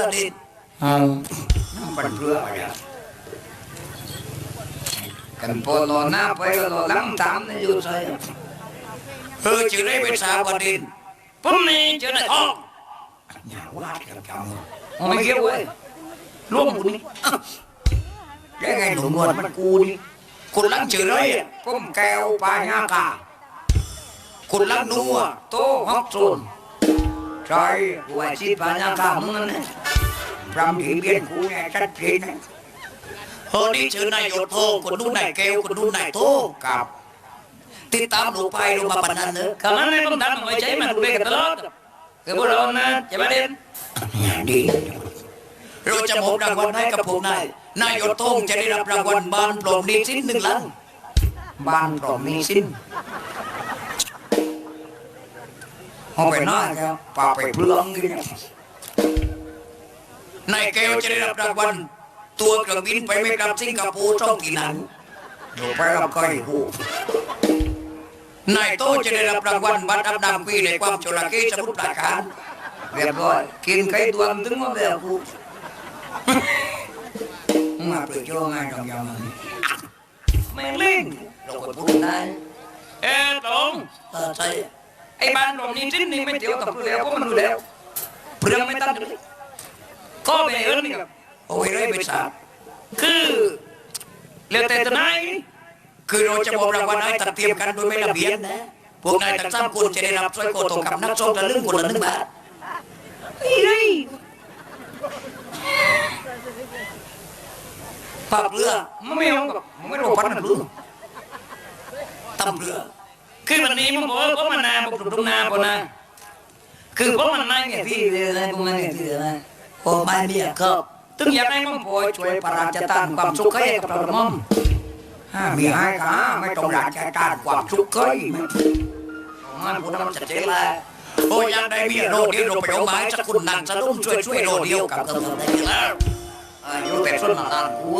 ประเด็นเอาปันเพื่ออะไรอะกันพอรอน้าไปก็รอลังตามนี่อยู่ใช่เออจะได้เป็นสาวประด็นปุ่มนี่จะได้ทองอย่าวาดกันกันเอาไม่เกี่ยวเว้ยร่วมบุญนี่ได้ไงหนุ่มนวลมันกูนี่คนลังเฉยเลยอะผมแก้วปลายหน้ากาคนลังนัวโตฮอกโซนใช่หัวชีพปลายหน้ากามึงนั่น นะรำถีเบียนกูเนี่ยชัดเจนนะเฮ้นี่ชื่อนายโยโทคนนู้นนายเกลคนนู้นนายโทกับติดตามลูกไปลงมาปนนันเนอะคำนั้นไม่ต้องทำไม่ใช่มันดูเด็กตลอดคือพวกเรานะจะมาเด่นเนี่ยดีเราจะมอบรางวัลให้กับพวกนายนายโยโทจะได้รับรางวัลบานโปร่งดีสิ้นหนึ่งลังบ้านก็มีสิ้นเอาไปหน้าครับป่าไปเพลืองกิน นายเกลจะได้รับรางวัลตัวเครื่องบินไปไม่กลับสิงคโปร์ช่องที่นั้นอยู่ไปรับก้อยหูนายโตจะได้รับรางวัลบัตรอันดับปีในความโชลากีสมุทรปราการเรียบร้อยกินไก่ดวงถึงมาแบบกูมาเปิดโชว์งานของยามนี้ไม่เล่นเราก็พูดได้เอ๊ะตรงเออใช่ไอ้บ้านตรงนี้สิ้นนี่ไม่เที่ยวกับเปลือกเพราะมันดูแล้วเปลือกไม่ตั้งเลย ก็ไปเอิ้นนี่ครับโอ้ยเลยไปสามคือเรียกแต่ทนายคือเราจะมอบรางวัลให้ตัดเตรียมกันโดยไม่ระเบียบนะพวกนายทั้งสามคนจะได้รับสร้อยคอทองคำนักโชคละลึงคนละหนึ่งบาทไอ้ไรภาพเรือไม่เอากับไม่รู้พันนะรู้ตำเรือคือวันนี้มึงบอกว่าผมมันนาบอกตรงนาปนะคือผมมันนาไงที่ที่เรือนะพวกนั้นเนี่ยที่เรือนะ โอ้ไม่เนี่ยครับตึงอยากให้มึงพอช่วยพระราชทานความสุขให้กับเรามั่งห้ามีให้ขาไม่ต้องราชการความสุขเคยไหมมันพูดมันจะเจ๊เจ๊ละโอ้ยยังได้เมียโรดียวเราไปเอาไม้สักคุณนั่งสะดุ้งช่วยช่วยโรเดียวกับเธอได้แล้วอายุแต่ส้นนานกู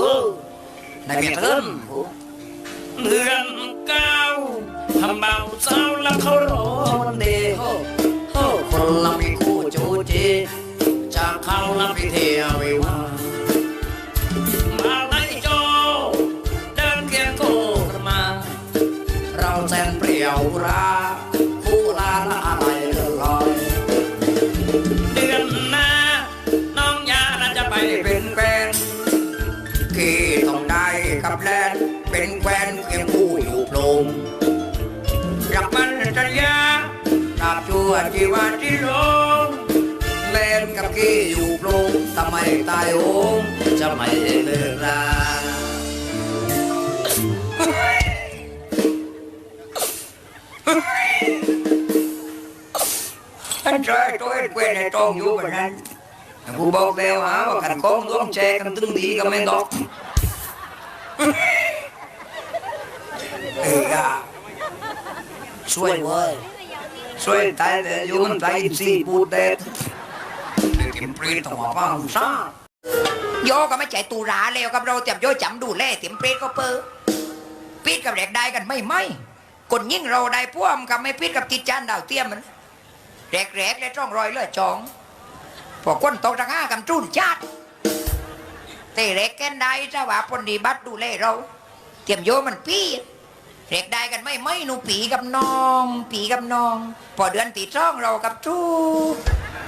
ในเมียเถินเดือนเก้าทำเบาเศร้าแล้วเขารอ เขาละพิเทียวิวามาไล่โจเดินเคียงโกกมา เราแสนเปรี้ยวราคู่ลาละอะไรเลื่อนลอยเดือนหน้าน้องยาจะไปเป็นแฟนกี่ต้องได้กับแลนเป็นแฟนเพียงผู้อยู่โปรงรักมันสัญญาตราบชั่วชีวาที่ลง นกับกี้อยู่โปรงทำไมตายโหงจะไม่เลิกราฉันช่วยตัวเองเว้นในตรงอยู่แบบนั้นกูบอกแล้วหาว่ากันโค้งร่วมแชร์กันตึงดีก็ไม่ดอกเอ้ยช่วยเว้ยช่วยตายแต่อยู่มันตายสี่พูดเด็ด เด็กกินปรีต้องมาฟังซะโยก็ไม่ใจตูราแล้วกับเราเตรียมโยจำดูแลเตรียมเปรตก็เปอปิดกับแรกได้กันไม่ไม่คนยิ่งเราได้พ่วมกับไม่ปิดกับติดจานดาวเทียมมันแรกแรกเลยจ้องรอยเลยจองพอคนตกทางห้ากับจุนชาติเตะแรกแกนได้จะว่าปนดีบัตดูแลเรา เตรียมโยมันปีแรกได้กันไม่ไม่หนูปีกับน้อง ปีกับน้อง พอเดือนตีจ้องเรากับจู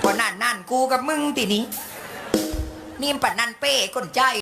พอนั่นนั่นกูกับมึงตีนี้นี่มปันนันเป้คนใจ